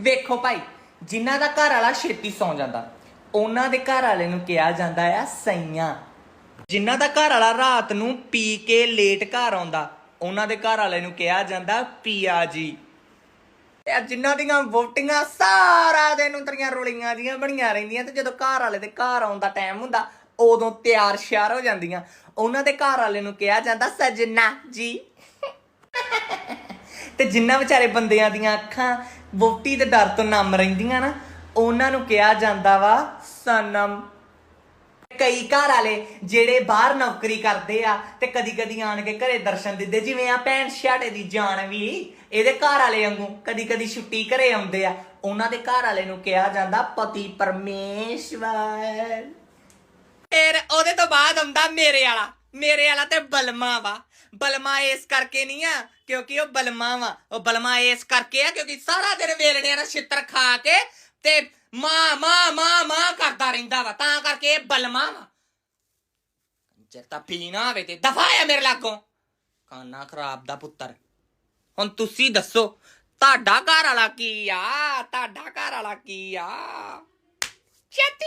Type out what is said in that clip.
ਵੇਖੋ ਭਾਈ, ਜਿਨ੍ਹਾਂ ਦਾ ਘਰ ਵਾਲਾ ਛੇਤੀ ਸੌਂ ਜਾਂਦਾ, ਉਹਨਾਂ ਦੇ ਘਰ ਵਾਲੇ ਨੂੰ ਕਿਹਾ ਜਾਂਦਾ ਆ ਸਈਆਂ। ਜਿਨ੍ਹਾਂ ਦਾ ਘਰ ਵਾਲਾ ਰਾਤ ਨੂੰ ਪੀ ਕੇ ਲੇਟ ਘਰ ਆਉਂਦਾ, ਉਹਨਾਂ ਦੇ ਘਰ ਵਾਲੇ ਨੂੰ ਕਿਹਾ ਜਾਂਦਾ ਪੀਆ ਜੀ। ਤੇ ਆਹ ਜਿਨ੍ਹਾਂ ਦੀਆਂ ਵੋਟੀਆਂ ਸਾਰਾ ਦਿਨ ਉਤਰੀਆਂ ਰੋਲੀਆਂ ਦੀਆਂ ਬਣੀਆਂ ਰਹਿੰਦੀਆਂ ਤੇ ਜਦੋਂ ਘਰ ਵਾਲੇ ਦੇ ਘਰ ਆਉਣ ਦਾ ਟਾਈਮ ਹੁੰਦਾ, ਉਦੋਂ ਤਿਆਰ ਸ਼ਿਆਰ ਹੋ ਜਾਂਦੀਆਂ। ਉਹਨਾਂ ਦੇ ਘਰ ਵਾਲੇ ਨੂੰ ਕਿਹਾ ਜਾਂਦਾ ਸਜਣਾ ਜੀ। ਤੇ ਜਿੰਨਾ ਵਿਚਾਰੇ ਬੰਦਿਆਂ ਦੀਆਂ ਅੱਖਾਂ ਵੋਟੀ ਦੇ ਡਰ ਤੋਂ ਨਮ ਰਹਿੰਦੀਆਂ ਨਾ, ਉਹਨਾਂ ਨੂੰ ਕਿਹਾ ਜਾਂਦਾ ਵਾ, ਸਨਮ। ਕਈ ਘਰ ਵਾਲੇ ਜਿਹੜੇ ਬਾਹਰ ਨੌਕਰੀ ਕਰਦੇ ਆ ਤੇ ਕਦੀ ਕਦੀ ਆਣ ਕੇ ਘਰੇ ਦਰਸ਼ਨ ਦਿੰਦੇ, ਜਿਵੇਂ ਆ ਭੈਣ ਛਾੜੇ ਦੀ ਜਾਨ ਵੀ, ਇਹਦੇ ਘਰ ਵਾਲੇ ਵਾਂਗੂ ਕਦੀ ਕਦੀ ਛੁੱਟੀ ਘਰੇ ਆਉਂਦੇ ਆ, ਉਹਨਾਂ ਦੇ ਘਰ ਵਾਲੇ ਨੂੰ ਕਿਹਾ ਜਾਂਦਾ ਪਤੀ ਪਰਮੇਸ਼ਵਰ। ਫਿਰ ਉਹਦੇ ਤੋਂ ਬਾਅਦ ਆਉਂਦਾ ਮੇਰੇ ਵਾਲਾ। ਮੇਰੇ ਵਾਲਾ ਤੇ ਬਲਮਾ ਵਾ। ਬਲਮਾ ਇਸ ਕਰਕੇ ਨਹੀਂ ਆ, ਕਿਉਂਕਿ ਉਹ ਬਲਮਾ ਵਾ। ਉਹ ਬਲਮਾ ਇਸ ਕਰਕੇ ਆ, ਕਿਉਂਕਿ ਸਾਰਾ ਦਿਨ ਵੇਲੜਿਆਂ ਦਾ ਛਿੱਤਰ ਖਾ ਕੇ ਤੇ ਮਾਂ ਮਾਂ ਮਾਂ ਮਾਂ ਕਰਦਾ ਰਹਿੰਦਾ ਵਾ। ਤਾਂ ਕਰਕੇ ਇਹ ਬਲਮਾ ਵਾ। ਜੇ ਤਾਂ ਪੀਣਾ ਹੋਵੇ ਤੇ ਦਫਾ ਆ ਮੇਰੇ ਲਾਗੋਂ। ਕਾਨਾ ਖਰਾਬ ਦਾ ਪੁੱਤਰ। ਹੁਣ ਤੁਸੀਂ ਦੱਸੋ, ਤੁਹਾਡਾ ਘਰ ਵਾਲਾ ਕੀ ਆ? ਤੁਹਾਡਾ ਘਰ ਵਾਲਾ ਕੀ ਆ? ਛੇਤੀ